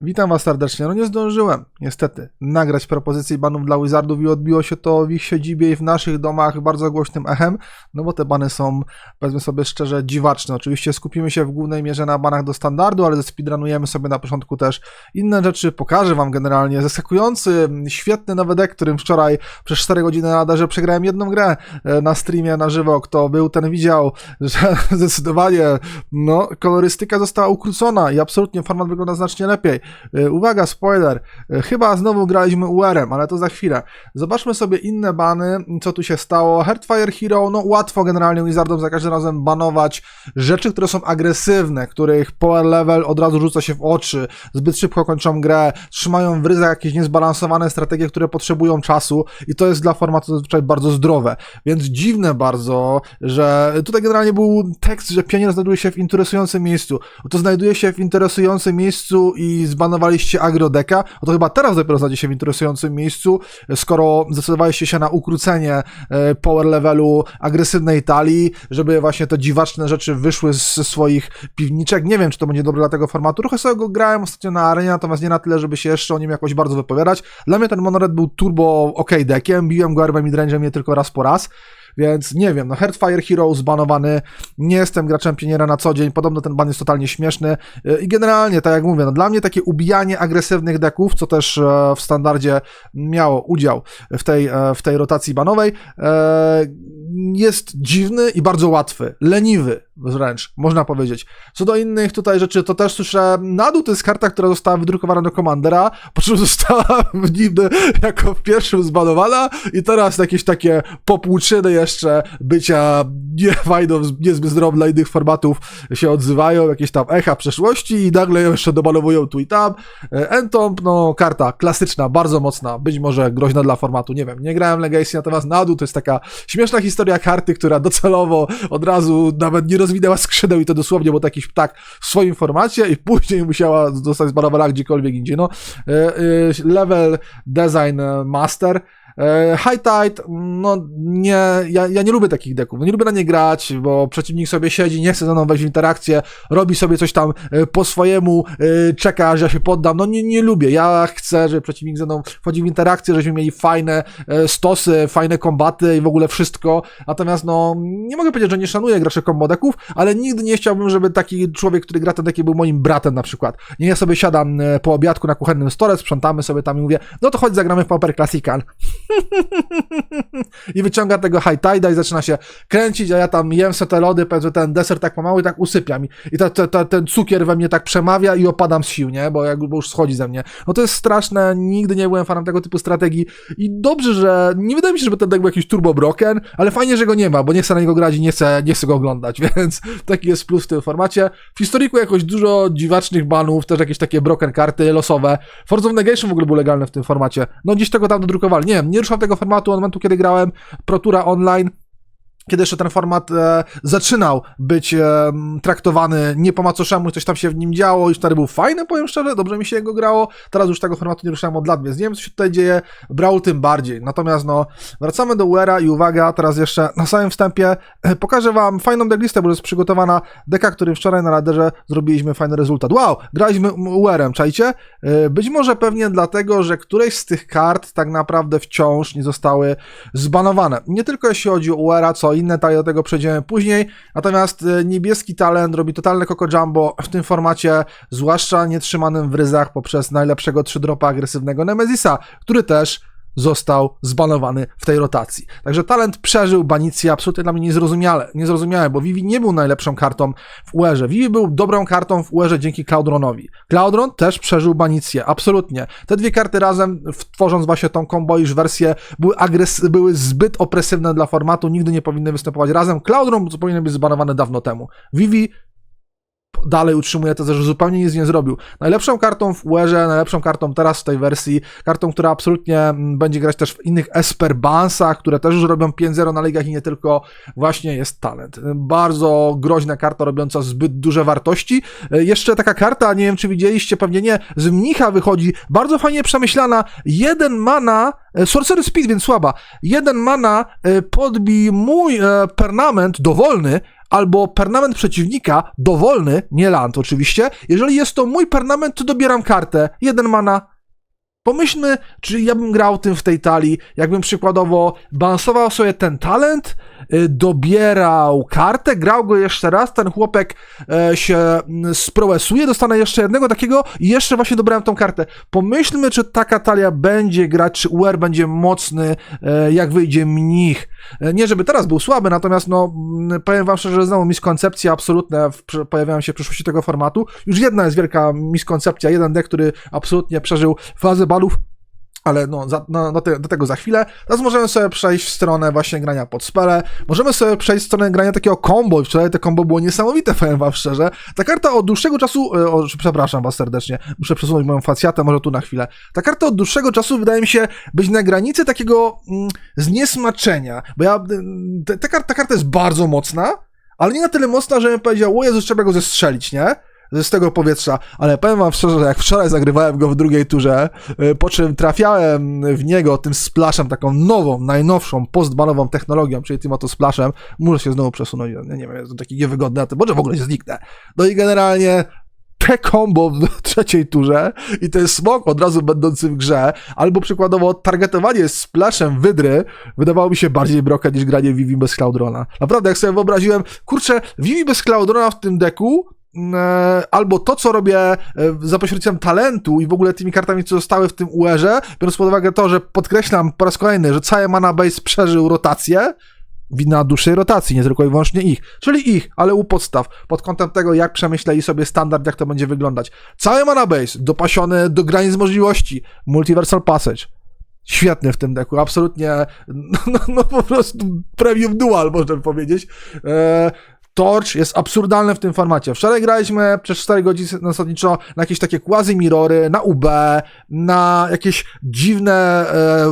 Witam Was serdecznie. No nie zdążyłem, niestety, nagrać propozycji banów dla Wizardów i odbiło się to w ich siedzibie i w naszych domach bardzo głośnym echem, no bo te bany są, powiedzmy sobie szczerze, dziwaczne. Oczywiście skupimy się w głównej mierze na banach do standardu, ale zespeedrunujemy sobie na początku też inne rzeczy. Pokażę Wam generalnie zaskakujący, świetny nowy deck, którym wczoraj przez 4 godziny na radarze przegrałem jedną grę e, na streamie na żywo. Kto był, ten widział, że zdecydowanie no, kolorystyka została ukrócona i absolutnie format wygląda znacznie lepiej. E, Uwaga, spoiler. E, Chyba znowu graliśmy UR-em, ale to za chwilę. Zobaczmy sobie inne bany, co tu się stało. Heartfire Hero, no łatwo generalnie Wizardom za każdym razem banować rzeczy, które są agresywne, których power level od razu rzuca się w oczy, zbyt szybko kończą grę, trzymają w ryzach jakieś niezbalansowane strategie, które potrzebują czasu i to jest dla formatu zazwyczaj bardzo zdrowe. Więc dziwne bardzo, że tutaj generalnie był tekst, że pionier znajduje się w interesującym miejscu. To znajduje się w interesującym miejscu i zbanowaliście agrodeka, no to chyba teraz dopiero znajdzie się w interesującym miejscu, skoro zdecydowaliście się na ukrócenie e, power levelu agresywnej talii, żeby właśnie te dziwaczne rzeczy wyszły ze swoich piwniczek. Nie wiem, czy to będzie dobre dla tego formatu. Trochę sobie go grałem ostatnio na arenie, natomiast nie na tyle, żeby się jeszcze o nim jakoś bardzo wypowiadać. Dla mnie ten monored był turbo ok deckiem, biłem go erbem i midrange'em nie tylko raz po raz. Więc nie wiem, no Heartfire Hero zbanowany, nie jestem graczem pioniera na co dzień, podobno ten ban jest totalnie śmieszny. Yy, i generalnie, tak jak mówię, no dla mnie takie ubijanie agresywnych deków, co też e, w standardzie miało udział w tej, e, w tej rotacji banowej, e, jest dziwny i bardzo łatwy, leniwy wręcz, można powiedzieć. Co do innych tutaj rzeczy, to też słyszę, Nadu to jest karta, która została wydrukowana do Commandera, po czym została w nim jako w pierwszym zbanowana i teraz jakieś takie popłuczyny jeszcze bycia nie fajną, niezbyt zdrową dla innych formatów się odzywają, jakieś tam echa przeszłości i nagle jeszcze domalowują tu i tam. E, Entomb, no karta klasyczna, bardzo mocna, być może groźna dla formatu, nie wiem, nie grałem Legacy, natomiast Nadu to jest taka śmieszna historia karty, która docelowo od razu nawet nie rozwinęła skrzydeł i to dosłownie był taki ptak w swoim formacie i później musiała zostać zbanowana gdziekolwiek indziej. No, e, e, level design master. E, High Tide, no nie, ja, ja nie lubię takich deków, nie lubię na nie grać, bo przeciwnik sobie siedzi, nie chce ze mną wejść w interakcję, robi sobie coś tam e, po swojemu, e, czeka aż ja się poddam, no nie, nie lubię, ja chcę, żeby przeciwnik ze mną wchodził w interakcję, żebyśmy mieli fajne stosy, fajne kombaty i w ogóle wszystko, natomiast no nie mogę powiedzieć, że nie szanuję graczy combo deków, ale nigdy nie chciałbym, żeby taki człowiek, który gra ten dekiem był moim bratem na przykład. Nie ja sobie siadam po obiadku na kuchennym stole, sprzątamy sobie tam i mówię, no to chodź zagramy w Pauper Classical. I wyciąga tego high tide i zaczyna się kręcić, a ja tam jem se te lody, powiedzmy ten deser tak pomału i tak usypiam. I, ten cukier we mnie tak przemawia i opadam z sił, nie? Bo bo już schodzi ze mnie. No to jest straszne, nigdy nie byłem fanem tego typu strategii i dobrze, że nie wydaje mi się, żeby ten deck był jakiś turbo broken, ale fajnie, że go nie ma, bo nie chcę na niego grać i nie chcę, nie chcę go oglądać, więc taki jest plus w tym formacie. W historyku jakoś dużo dziwacznych banów, też jakieś takie broken karty losowe. Force of Negation w ogóle był legalny w tym formacie. No gdzieś tego tam dodrukowali. Nie wiem, nie ruszam tego formatu od momentu, kiedy grałem Protura Online kiedy jeszcze ten format e, zaczynał być e, traktowany nie po macoszemu, coś tam się w nim działo i wtedy był fajny, powiem szczerze, dobrze mi się jego grało, teraz już tego formatu nie ruszałem od lat, więc nie wiem, co się tutaj dzieje, Brawl tym bardziej. Natomiast no, wracamy do UERA i uwaga, teraz jeszcze na samym wstępie e, pokażę wam fajną decklistę, bo jest przygotowana deka, którym wczoraj na raderze zrobiliśmy fajny rezultat. Wow, graliśmy UER-em, czajcie? E, być może pewnie dlatego, że któreś z tych kart tak naprawdę wciąż nie zostały zbanowane. Nie tylko jeśli chodzi o UER-a, co inne talie do tego przejdziemy później. Natomiast e, niebieski talent robi totalne Coco Jumbo w tym formacie, zwłaszcza nietrzymanym w ryzach poprzez najlepszego 3-dropa agresywnego Nemezisa, który też został zbanowany w tej rotacji. Także talent przeżył banicję absolutnie dla mnie niezrozumiale, niezrozumiałe, bo Vivi nie był najlepszą kartą w UER-ze. Vivi był dobrą kartą w UER-ze dzięki Cloudronowi. Cloudron też przeżył banicję, absolutnie. Te dwie karty razem, tworząc właśnie tą comboish wersję, były, agres- były zbyt opresywne dla formatu, nigdy nie powinny występować razem. Cloudron powinien być zbanowany dawno temu. Vivi dalej utrzymuje tezę, że zupełnie nic nie zrobił. Najlepszą kartą w UER-ze, najlepszą kartą teraz w tej wersji, kartą, która absolutnie mm, będzie grać też w innych Esper Bansach, które też już robią 5-0 na ligach i nie tylko, właśnie jest talent. Bardzo groźna karta robiąca zbyt duże wartości. E, Jeszcze taka karta, nie wiem czy widzieliście, pewnie nie, z mnicha wychodzi, bardzo fajnie przemyślana, jeden mana, e, Sorcery Speed, więc słaba, jeden mana e, podbij mój permanent dowolny, albo permanent przeciwnika, dowolny, nie land oczywiście. Jeżeli jest to mój permanent, to dobieram kartę. Jeden mana, Pomyślmy, czy ja bym grał tym w tej talii, jakbym przykładowo balansował sobie ten talent, y, dobierał kartę, grał go jeszcze raz, ten chłopek e, się sprowesuje, dostanę jeszcze jednego takiego i jeszcze właśnie dobrałem tą kartę. Pomyślmy, czy taka talia będzie grać, czy UR będzie mocny, e, jak wyjdzie mnich. E, Nie, żeby teraz był słaby, natomiast no, powiem wam szczerze, że znowu miskoncepcje absolutne pojawiają się w przyszłości tego formatu. Już jedna jest wielka miskoncepcja, jeden deck, który absolutnie przeżył fazę ale no, za, no do, te, do tego za chwilę. Teraz możemy sobie przejść w stronę właśnie grania pod spele. Możemy sobie przejść w stronę grania takiego combo. Wczoraj to combo było niesamowite, powiem wam szczerze. Ta karta od dłuższego czasu, e, o, przepraszam was serdecznie, muszę przesunąć moją facjatę, może tu na chwilę. Ta karta od dłuższego czasu wydaje mi się być na granicy takiego mm, zniesmaczenia, bo ja, mm, te, ta, karta, ta karta jest bardzo mocna, ale nie na tyle mocna, że bym powiedział, o Jezus, trzeba go zestrzelić, nie? Z tego powietrza, ale powiem wam szczerze, że jak wczoraj zagrywałem go w drugiej turze, y, po czym trafiałem w niego tym splashem, taką nową, najnowszą, postbanową technologią, czyli tym oto splashem, muszę się znowu przesunąć, ja nie wiem, jest to takie niewygodne, a to może w ogóle się zniknę. No i generalnie te combo w trzeciej turze i ten smok od razu będący w grze, albo przykładowo targetowanie splashem wydry wydawało mi się bardziej broken niż granie Vivi bez Cloudrona. Naprawdę, jak sobie wyobraziłem, kurczę, Vivi bez Cloudrona w tym deku albo to, co robię e, za pośrednictwem talentu i w ogóle tymi kartami, co zostały w tym UR-ze, biorąc pod uwagę to, że podkreślam po raz kolejny, że cały mana base przeżył rotację, wina dłuższej rotacji, nie tylko i wyłącznie ich, czyli ich, ale u podstaw, pod kątem tego, jak przemyśleli sobie standard, jak to będzie wyglądać. Cały mana base dopasiony do granic możliwości, Multiversal Passage, świetny w tym deku, absolutnie, no, no, no po prostu premium dual, można powiedzieć. E, Torch jest absurdalny w tym formacie. Wczoraj graliśmy przez 4 godziny zasadniczo na jakieś takie quasi-mirory, na UB, na jakieś dziwne e,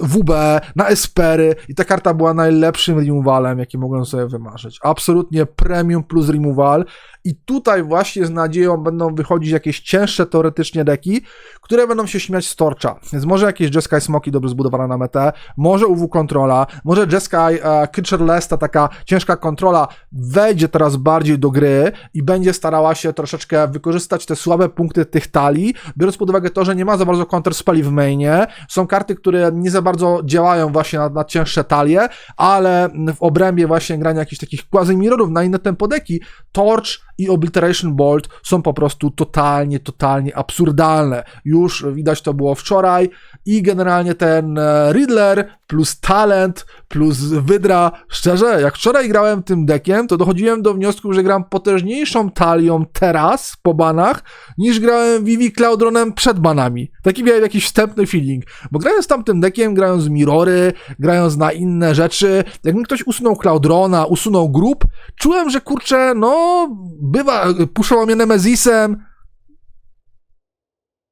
WB, na Espery i ta karta była najlepszym removalem, jaki mogłem sobie wymarzyć. Absolutnie premium plus removal i tutaj właśnie z nadzieją będą wychodzić jakieś cięższe teoretycznie deki, które będą się śmiać z Torcha. Więc może jakieś Jeskai Smoki dobrze zbudowane na metę, może UW kontrola, może Jeskai e, Creature Lesta, taka ciężka kontrola wejdzie teraz bardziej do gry i będzie starała się troszeczkę wykorzystać te słabe punkty tych talii, biorąc pod uwagę to, że nie ma za bardzo counter spelli w mainie, są karty, które nie za bardzo działają właśnie na, na cięższe talie, ale w obrębie właśnie grania jakichś takich quasi-mirrorów na inne tempodeki, Torch i Obliteration Bolt są po prostu totalnie, totalnie absurdalne. Już widać to było wczoraj i generalnie ten e, Riddler plus talent plus wydra, szczerze, jak wczoraj grałem tym dekiem, to dochodziłem do wniosku, że gram potężniejszą talią teraz po banach, niż grałem Vivi Cloudronem przed banami. Taki miałem jakiś wstępny feeling, bo grając tamtym dekiem, grając mirory, grając na inne rzeczy, jakby ktoś usunął Cloudrona, usunął grup, czułem, że kurczę, no, bywa, puszował mnie Nemezisem,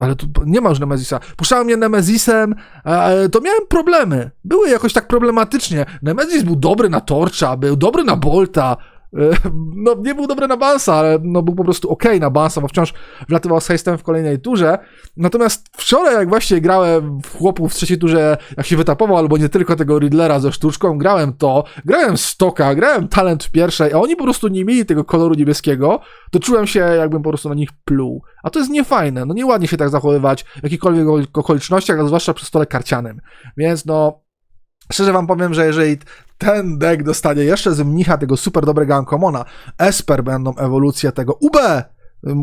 ale tu nie ma już Nemezisa. Puszczałem mnie Nemezisem, to miałem problemy. Były jakoś tak problematycznie. Nemezis był dobry na Torcha, był dobry na Bolta. E, No, nie był dobry na Bansa, ale no, był po prostu ok na Bansa, bo wciąż wlatywał z hejstem w kolejnej turze. Natomiast wczoraj, jak właśnie grałem w chłopów w trzeciej turze, jak się wytapował, albo nie tylko tego Riddlera ze sztuczką, grałem to, grałem Stoka, grałem Talent w pierwszej, a oni po prostu nie mieli tego koloru niebieskiego, to czułem się, jakbym po prostu na nich pluł. A to jest niefajne, no nieładnie się tak zachowywać w jakichkolwiek okolicznościach, a zwłaszcza przy stole karcianym. Więc no, Szczerze wam powiem, że jeżeli ten deck dostanie jeszcze z mnicha tego super dobrego Ankomona, Esper będą ewolucje tego UB,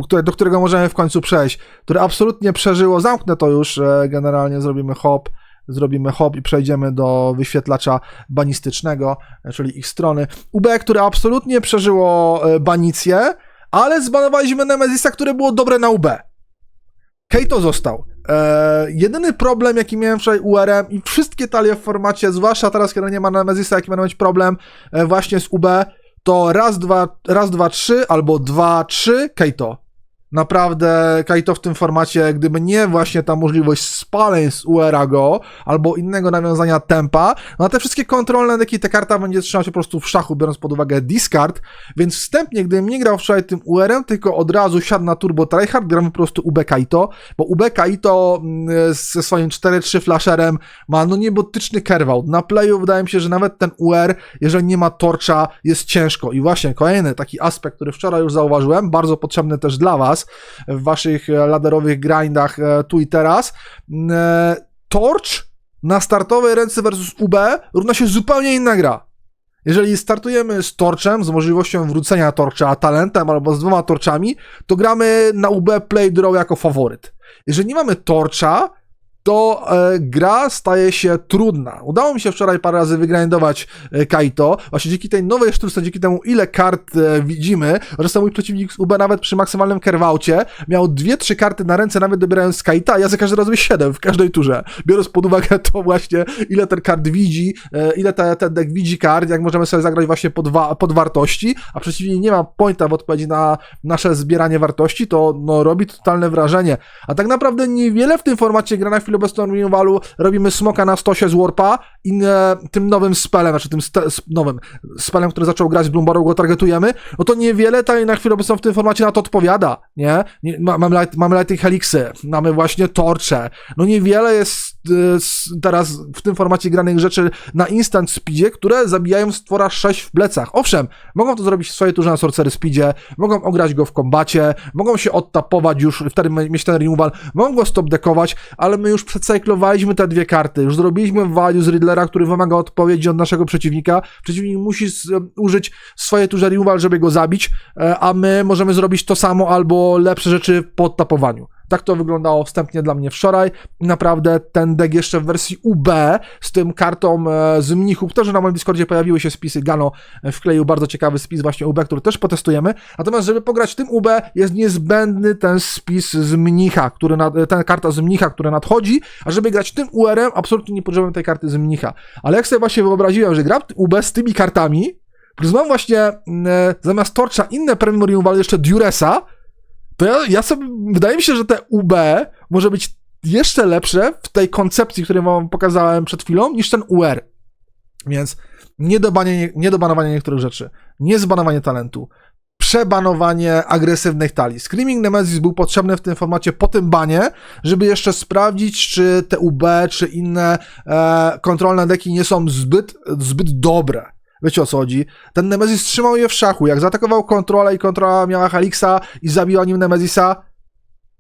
które, do którego możemy w końcu przejść, które absolutnie przeżyło, zamknę to już, e, generalnie zrobimy hop, zrobimy hop i przejdziemy do wyświetlacza banistycznego, e, czyli ich strony. UB, które absolutnie przeżyło e, banicję, ale zbanowaliśmy Nemezisa, które było dobre na UB. Keito został. E, jedyny problem, jaki miałem wczoraj URM i wszystkie talie w formacie, zwłaszcza teraz, kiedy nie ma Nemezisa, jaki będę mieć problem e, właśnie z UB, to raz, dwa, raz, dwa, trzy albo dwa, trzy Keito. Naprawdę Kaito w tym formacie, gdyby nie właśnie ta możliwość spaleń z UR go albo innego nawiązania tempa, no a te wszystkie kontrolne deki, ta karta będzie trzymać się po prostu w szachu, biorąc pod uwagę discard, więc wstępnie, gdybym nie grał wczoraj tym UR-em, tylko od razu siadł na turbo tryhard, gramy po prostu UB Kaito, bo UB Kaito mm, ze swoim 4-3 flasherem ma no niebotyczny out. Na playu wydaje mi się, że nawet ten UR, jeżeli nie ma torcza, jest ciężko. I właśnie kolejny taki aspekt, który wczoraj już zauważyłem, bardzo potrzebny też dla Was w Waszych e, laderowych grindach e, tu i teraz. E, Torch na startowej ręce versus UB równa się zupełnie inna gra. Jeżeli startujemy z torczem, z możliwością wrócenia torcza talentem albo z dwoma torczami, to gramy na UB Play Draw jako faworyt. Jeżeli nie mamy torcza, to e, gra staje się trudna. Udało mi się wczoraj parę razy wygrindować e, Kaito. Właśnie dzięki tej nowej sztuce, dzięki temu ile kart e, widzimy, sam mój przeciwnik z UB nawet przy maksymalnym kerwaucie miał dwie, trzy karty na ręce, nawet dobierając Kaita, ja za każdym razem siedem w każdej turze. Biorąc pod uwagę to właśnie, ile ten kart widzi, e, ile te, ten deck widzi kart, jak możemy sobie zagrać właśnie pod, wa- pod wartości, a przeciwnie nie ma pointa w odpowiedzi na nasze zbieranie wartości, to no, robi totalne wrażenie. A tak naprawdę niewiele w tym formacie gra na chwilę obecną Removalu robimy smoka na stosie z Warpa i e, tym nowym spelem, znaczy tym nowym spelem, który zaczął grać z Bloombaru, go targetujemy, no to niewiele ta na chwilę obecną w tym formacie na to odpowiada, nie? nie ma, mamy, light, mamy Lighting Helixy, mamy właśnie torcze, no niewiele jest teraz w tym formacie granych rzeczy na instant speedzie, które zabijają stwora 6 w plecach. Owszem, mogą to zrobić w swojej turze na Sorcery Speedzie, mogą ograć go w kombacie, mogą się odtapować już, wtedy mieć ten removal, mogą go stopdekować, ale my już przecyklowaliśmy te dwie karty, już zrobiliśmy value z Riddlera, który wymaga odpowiedzi od naszego przeciwnika. Przeciwnik musi z, użyć w swojej turze removal, żeby go zabić, e, a my możemy zrobić to samo albo lepsze rzeczy po odtapowaniu. Tak to wyglądało wstępnie dla mnie wczoraj. Naprawdę ten deck jeszcze w wersji UB z tym kartą e, z mnichów, też na moim Discordzie pojawiły się spisy. Gano e, wkleił bardzo ciekawy spis właśnie UB, który też potestujemy. Natomiast żeby pograć w tym UB jest niezbędny ten spis z mnicha, który nad, ten karta z mnicha, która nadchodzi, a żeby grać tym UR-em absolutnie nie potrzebujemy tej karty z mnicha. Ale jak sobie właśnie wyobraziłem, że gram UB z tymi kartami, plus mam właśnie mm, e, zamiast Torcha inne premium removal jeszcze Duresa, to ja, ja sobie, wydaje mi się, że te UB może być jeszcze lepsze w tej koncepcji, którą wam pokazałem przed chwilą, niż ten UR. Więc nie, dobanie, nie dobanowanie niektórych rzeczy, nie zbanowanie talentu, przebanowanie agresywnych talii. Screaming Nemesis był potrzebny w tym formacie po tym banie, żeby jeszcze sprawdzić, czy te UB, czy inne e, kontrolne deki nie są zbyt, zbyt dobre. Wiecie o co chodzi? Ten Nemesis trzymał je w szachu. Jak zaatakował kontrolę i kontrola miała Helixa i zabiła nim Nemesisa,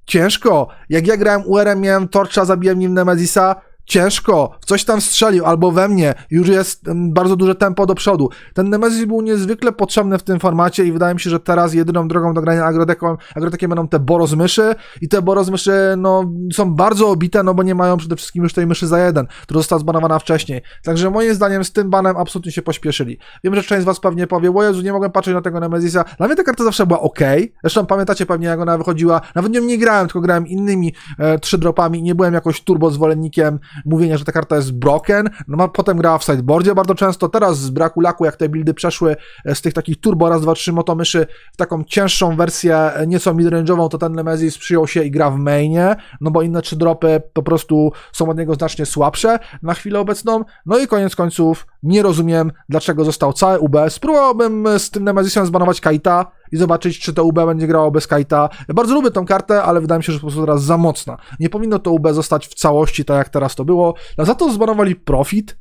ciężko. Jak ja grałem UR-em, miałem Torcha, zabiłem nim Nemesisa, ciężko. Coś tam strzelił, albo we mnie. Już jest mm, bardzo duże tempo do przodu. Ten Nemesis był niezwykle potrzebny w tym formacie i wydaje mi się, że teraz jedyną drogą do grania agrodeką, agrodekiem będą te borozmyszy i te borozmyszy, no, są bardzo obite, no bo nie mają przede wszystkim już tej myszy za jeden, która została zbanowana wcześniej. Także moim zdaniem z tym banem absolutnie się pośpieszyli. Wiem, że część z was pewnie powie, o Jezu, nie mogłem patrzeć na tego Nemesisa. Dla mnie ta karta zawsze była ok. Zresztą pamiętacie pewnie, jak ona wychodziła. Nawet nią nie grałem, tylko grałem innymi e, trzy dropami i nie byłem jakoś turbo zwolennikiem mówienia, że ta karta jest broken. No, ma- potem grała w sideboardzie bardzo często. Teraz z braku laku, jak te buildy przeszły e, z tych takich turbo raz, dwa, trzy motomyszy w taką cięższą wersję, e, nieco midrange'ową, to ten Nemesis przyjął się i gra w mainie, no bo inne trzy dropy po prostu są od niego znacznie słabsze na chwilę obecną. No i koniec końców nie rozumiem, dlaczego został cały UB. Spróbowałbym z tym Nemesisem zbanować Kaita i zobaczyć, czy to UB będzie grało bez Kaita. Bardzo lubię tą kartę, ale wydaje mi się, że po prostu teraz za mocna. Nie powinno to UB zostać w całości tak, jak teraz to było. A za to zbanowali Profit.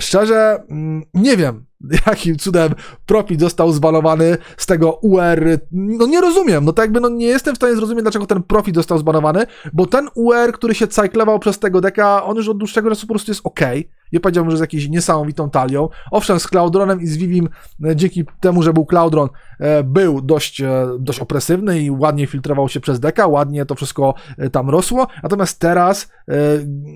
Szczerze, mm, nie wiem, jakim cudem Profit został zbanowany z tego UR. No nie rozumiem, no tak jakby no nie jestem w stanie zrozumieć, dlaczego ten Profit został zbanowany, bo ten UR, który się cyklował przez tego deka, on już od dłuższego czasu po prostu jest ok. Nie powiedziałbym, że z jakąś niesamowitą talią. Owszem, z Cloudronem i z Vivim, e, dzięki temu, że był Cloudron, e, był dość, e, dość opresywny i ładnie filtrował się przez deka, ładnie to wszystko tam rosło. Natomiast teraz,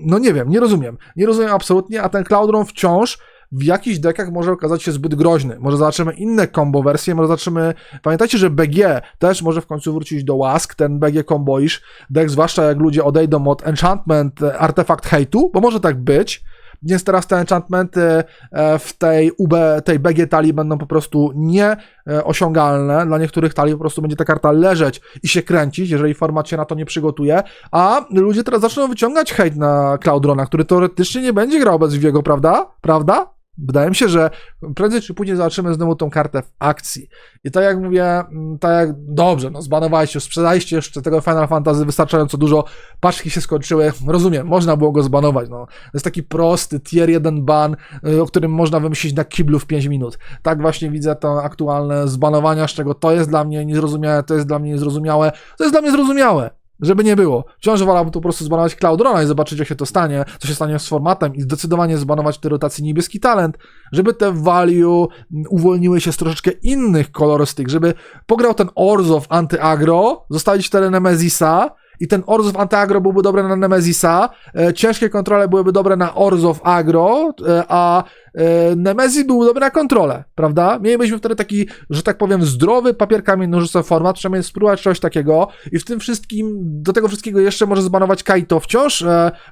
no nie wiem, nie rozumiem. Nie rozumiem absolutnie, a ten Cloudron wciąż w jakichś dekach może okazać się zbyt groźny. Może zobaczymy inne combo wersje, może zobaczymy... Pamiętajcie, że BG też może w końcu wrócić do łask, ten BG comboish, dek zwłaszcza jak ludzie odejdą od enchantment, artefakt hejtu, bo może tak być, więc teraz te enchantmenty e, w tej UB, tej BG talii będą po prostu nieosiągalne. Dla niektórych talii po prostu będzie ta karta leżeć i się kręcić, jeżeli format się na to nie przygotuje, a ludzie teraz zaczną wyciągać hejt na Cloudrona, który teoretycznie nie będzie grał bez Wiego, prawda? Prawda? Wydaje mi się, że prędzej czy później zobaczymy znowu tą kartę w akcji. I tak jak mówię, mm, tak jak dobrze, no zbanowaliście, sprzedaliście jeszcze tego Final Fantasy wystarczająco dużo, paczki się skończyły, rozumiem, można było go zbanować, no. To jest taki prosty tier 1 ban, y, o którym można wymyślić na kiblu w 5 minut. Tak właśnie widzę to aktualne zbanowania, z czego to jest dla mnie niezrozumiałe, to jest dla mnie niezrozumiałe, to jest dla mnie zrozumiałe. Żeby nie było. Wciąż wolałbym tu po prostu zbanować Cloudrona i zobaczyć, jak się to stanie, co się stanie z formatem i zdecydowanie zbanować te rotacji niebieski talent, żeby te value uwolniły się z troszeczkę innych kolorystyk, żeby pograł ten Orzov anty-agro, zostawić 4 Nemezisa, i ten Orzów Antyagro byłby dobry na Nemezisa, e, ciężkie kontrole byłyby dobre na Orzów Agro, e, a e, Nemezis byłby dobry na kontrolę, prawda? Mielibyśmy wtedy taki, że tak powiem, zdrowy papierkami nożyce format, trzeba spróbować czegoś takiego i w tym wszystkim, do tego wszystkiego jeszcze może zbanować Kaito wciąż.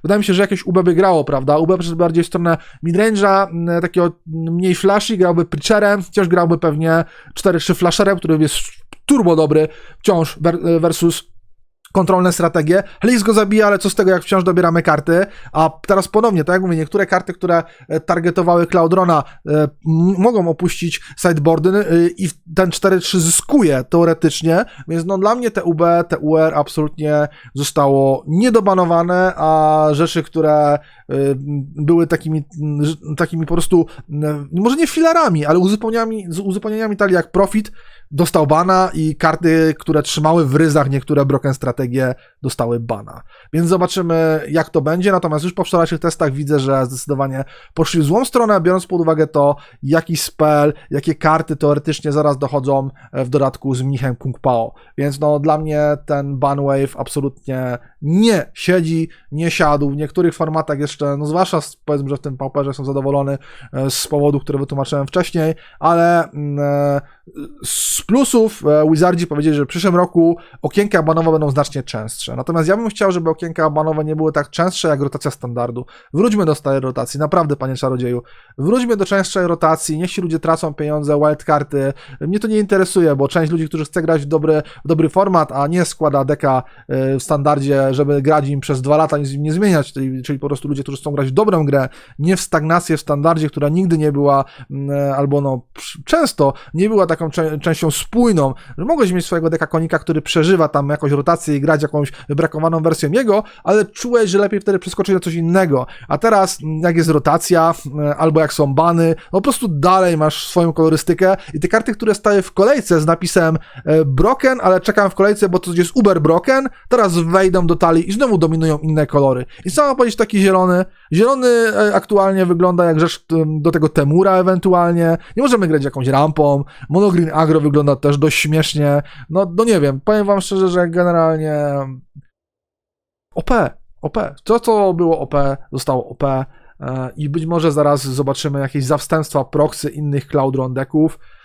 Wydaje mi się, że jakieś UB by grało, prawda? UB przeszedł bardziej w stronę midrange'a, takiego mniej flashy, grałby Preacherem, wciąż grałby pewnie 4-3 flasherem, który jest turbo dobry wciąż ver- versus kontrolne strategie. Helix go zabija, ale co z tego, jak wciąż dobieramy karty. A teraz ponownie, tak jak mówię, niektóre karty, które e, targetowały Cloudrona, e, mogą opuścić sideboardy e, i ten 4-3 zyskuje teoretycznie, więc no dla mnie te UB, te UR absolutnie zostało niedobanowane, a rzeczy, które y, były takimi, y, takimi po prostu, y, może nie filarami, ale uzupełnieniami, z uzupełnieniami talii jak Profit, dostał bana i karty, które trzymały w ryzach niektóre broken strategie, dostały bana. Więc zobaczymy, jak to będzie. Natomiast już po wczorajszych testach widzę, że zdecydowanie poszli w złą stronę, biorąc pod uwagę to, jaki spell, jakie karty teoretycznie zaraz dochodzą e, w dodatku z mnichem Kung Pao. Więc no, dla mnie ten ban wave absolutnie nie siedzi, nie siadł. W niektórych formatach jeszcze, no zwłaszcza powiedzmy, że w tym pauperze są zadowolony e, z powodu, który wytłumaczyłem wcześniej, ale mm, e, z plusów e, Wizardzi powiedzieli, że w przyszłym roku okienka banowe będą znacznie częstsze. Natomiast ja bym chciał, żeby okienka banowe nie były tak częstsze jak rotacja standardu. Wróćmy do starej rotacji, naprawdę, panie czarodzieju. Wróćmy do częstszej rotacji, niech ci ludzie tracą pieniądze, wildcarty. Mnie to nie interesuje, bo część ludzi, którzy chce grać w dobry, w dobry format, a nie składa deka e, w standardzie, żeby grać im przez dwa lata, nic im nie zmieniać, czyli, czyli po prostu ludzie, którzy chcą grać w dobrą grę, nie w stagnację w standardzie, która nigdy nie była, mm, e, albo no często nie była taką czę- częścią spójną, że mogłeś mieć swojego deka konika, który przeżywa tam jakąś rotację i grać jakąś wybrakowaną wersją jego, ale czułeś, że lepiej wtedy przeskoczyć na coś innego. A teraz, mm, jak jest rotacja, e, albo jak są bany, po prostu dalej masz swoją kolorystykę i te karty, które stały w kolejce z napisem e, broken, ale czekam w kolejce, bo to jest uber broken, teraz wejdą do talii i znowu dominują inne kolory. I co mam powiedzieć taki zielony? Zielony e, aktualnie wygląda jak rzecz em, do tego Temura ewentualnie. Nie możemy grać jakąś rampą. Monogreen Agro wygląda też dość śmiesznie. No, no nie wiem, powiem wam szczerze, że generalnie OP, OP. To, co było OP, zostało OP e, i być może zaraz zobaczymy jakieś zawstępstwa proxy innych Cloudron decków e,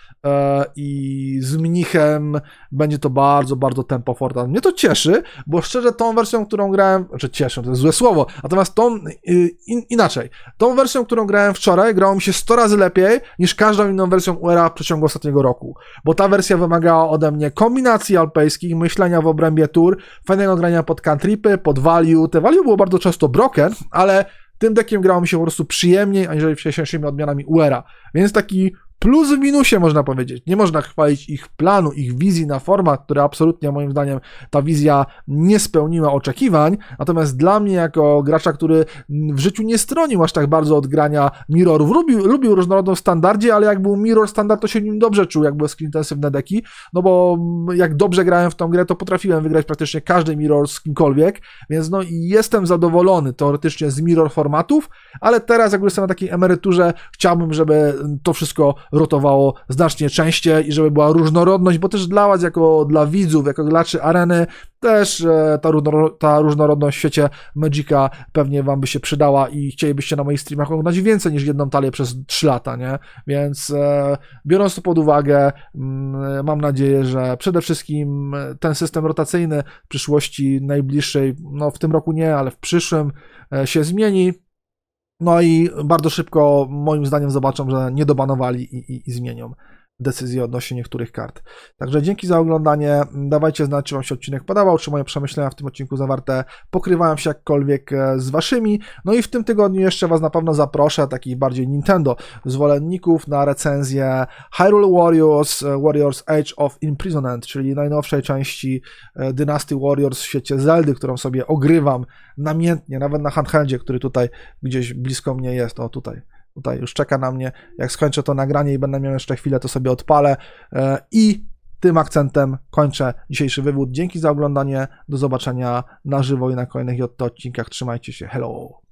i z mnichem będzie to bardzo, bardzo tempo forta. Mnie to cieszy, bo szczerze tą wersją, którą grałem, znaczy cieszę, to jest złe słowo, natomiast tą, y, in, inaczej, tą wersją, którą grałem wczoraj, grało mi się 100 razy lepiej niż każdą inną wersją UERA w przeciągu ostatniego roku, bo ta wersja wymagała ode mnie kombinacji alpejskich, myślenia w obrębie tur, fajnego grania pod cantripy, pod value, te value było bardzo często broken, ale tym deckiem grało mi się po prostu przyjemniej, aniżeli wcześniejszymi odmianami UERA, więc taki plus w minusie można powiedzieć. Nie można chwalić ich planu, ich wizji na format, który absolutnie moim zdaniem ta wizja nie spełniła oczekiwań. Natomiast dla mnie, jako gracza, który w życiu nie stronił aż tak bardzo od grania mirrorów, lubił, lubił różnorodność w standardzie, ale jak był mirror standard, to się nim dobrze czuł, jak były intensywne deki. No bo jak dobrze grałem w tą grę, to potrafiłem wygrać praktycznie każdy mirror z kimkolwiek, więc no i jestem zadowolony teoretycznie z mirror formatów, ale teraz, jak już jestem na takiej emeryturze, chciałbym, żeby to wszystko rotowało znacznie częściej i żeby była różnorodność, bo też dla Was, jako dla widzów, jako graczy areny, też e, ta, ta różnorodność w świecie Magica pewnie Wam by się przydała i chcielibyście na moich streamach oglądać więcej niż jedną talię przez 3 lata, nie? Więc e, biorąc to pod uwagę, mm, mam nadzieję, że przede wszystkim ten system rotacyjny w przyszłości najbliższej, no w tym roku nie, ale w przyszłym e, się zmieni. No i bardzo szybko, moim zdaniem, zobaczą, że nie dobanowali i, i, i zmienią decyzję odnośnie niektórych kart. Także dzięki za oglądanie. Dawajcie znać, czy Wam się odcinek podobał, czy moje przemyślenia w tym odcinku zawarte pokrywają się jakkolwiek e, z Waszymi. No i w tym tygodniu jeszcze Was na pewno zaproszę, takich bardziej Nintendo zwolenników, na recenzję Hyrule Warriors, e, Warriors Age of Imprisonment, czyli najnowszej części e, Dynasty Warriors w świecie Zeldy, którą sobie ogrywam namiętnie, nawet na handheldzie, który tutaj gdzieś blisko mnie jest. O, tutaj tutaj już czeka na mnie. Jak skończę to nagranie i będę miał jeszcze chwilę, to sobie odpalę. E, I tym akcentem kończę dzisiejszy wywód. Dzięki za oglądanie. Do zobaczenia na żywo i na kolejnych JT odcinkach. Trzymajcie się. Hello!